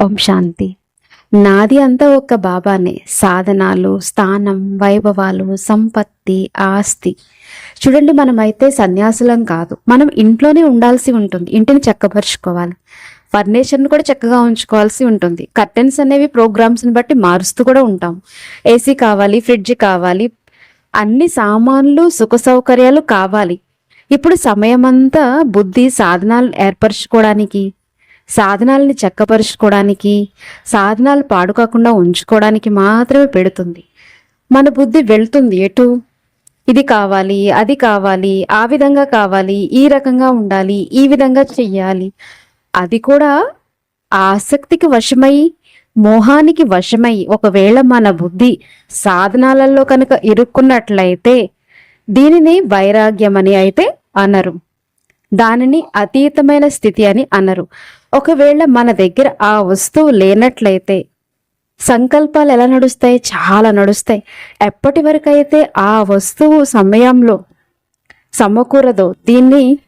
ఓం శాంతి. నాది అంతా ఒక బాబానే. సాధనాలు స్థానం వైభవాలు సంపత్తి ఆస్తి. చూడండి మనమైతే సన్యాసులం కాదు. మనం ఇంట్లోనే ఉండాల్సి ఉంటుంది. ఇంటిని చక్కపరుచుకోవాలి. ఫర్నిచర్ని కూడా చక్కగా ఉంచుకోవాల్సి ఉంటుంది. కర్టెన్స్ అనేవి ప్రోగ్రామ్స్ని బట్టి మారుస్తూ కూడా ఉంటాం. ఏసీ కావాలి ఫ్రిడ్జ్ కావాలి. అన్ని సామాన్లు సుఖ సౌకర్యాలు కావాలి. ఇప్పుడు సమయమంతా బుద్ధి సాధనాలు ఏర్పరచుకోవడానికి సాధనాలని చక్కపరుచుకోవడానికి సాధనాలు పాడుకోకుండా ఉంచుకోవడానికి మాత్రమే పెడుతుంది. మన బుద్ధి వెళ్తుంది ఎటు? ఇది కావాలి అది కావాలి ఆ విధంగా కావాలి ఈ రకంగా ఉండాలి ఈ విధంగా చెయ్యాలి. అది కూడా ఆసక్తికి వశమై మోహానికి వశమై ఒకవేళ మన బుద్ధి సాధనాలలో కనుక ఇరుక్కున్నట్లయితే దీనిని వైరాగ్యం అని అయితే అనరు. దానిని అతీతమైన స్థితి అని అనరు. ఒకవేళ మన దగ్గర ఆ వస్తువు లేనట్లయితే సంకల్పాలు ఎలా నడుస్తాయి? చాలా నడుస్తాయి. ఎప్పటి వరకు అయితే ఆ వస్తువు సమయంలో సమకూరదో దీన్ని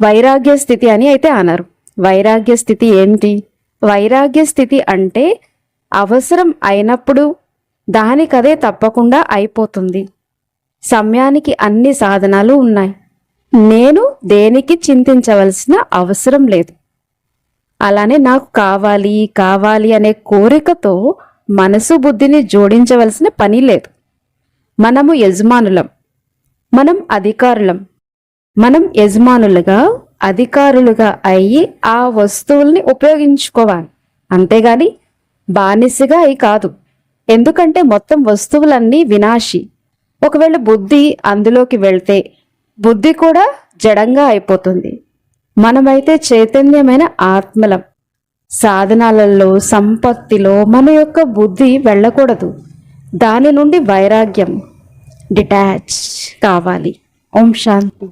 వైరాగ్య స్థితి అని అయితే అనరు. వైరాగ్య స్థితి ఏంటి? వైరాగ్య స్థితి అంటే అవసరం అయినప్పుడు దానికదే తప్పకుండా అయిపోతుంది. సమయానికి అన్ని సాధనాలు ఉన్నాయి. నేను దేనికి చింతించవలసిన అవసరం లేదు. అలానే నాకు కావాలి కావాలి అనే కోరికతో మనసు బుద్ధిని జోడించవలసిన పని లేదు. మనము యజమానులం. మనం అధికారులం. మనం యజమానులుగా అధికారులుగా అయ్యి ఆ వస్తువుల్ని ఉపయోగించుకోవాలి. అంతేగాని బానిసగా అయి కాదు. ఎందుకంటే మొత్తం వస్తువులన్నీ వినాశి. ఒకవేళ బుద్ధి అందులోకి వెళ్తే బుద్ధి కూడా జడంగా అయిపోతుంది. మనమైతే చైతన్యమైన ఆత్మలం. సాధనాలలో సంపత్తిలో మన యొక్క బుద్ధి వెళ్ళకూడదు. దాని నుండి వైరాగ్యం డిటాచ్ కావాలి. ఓం శాంతి.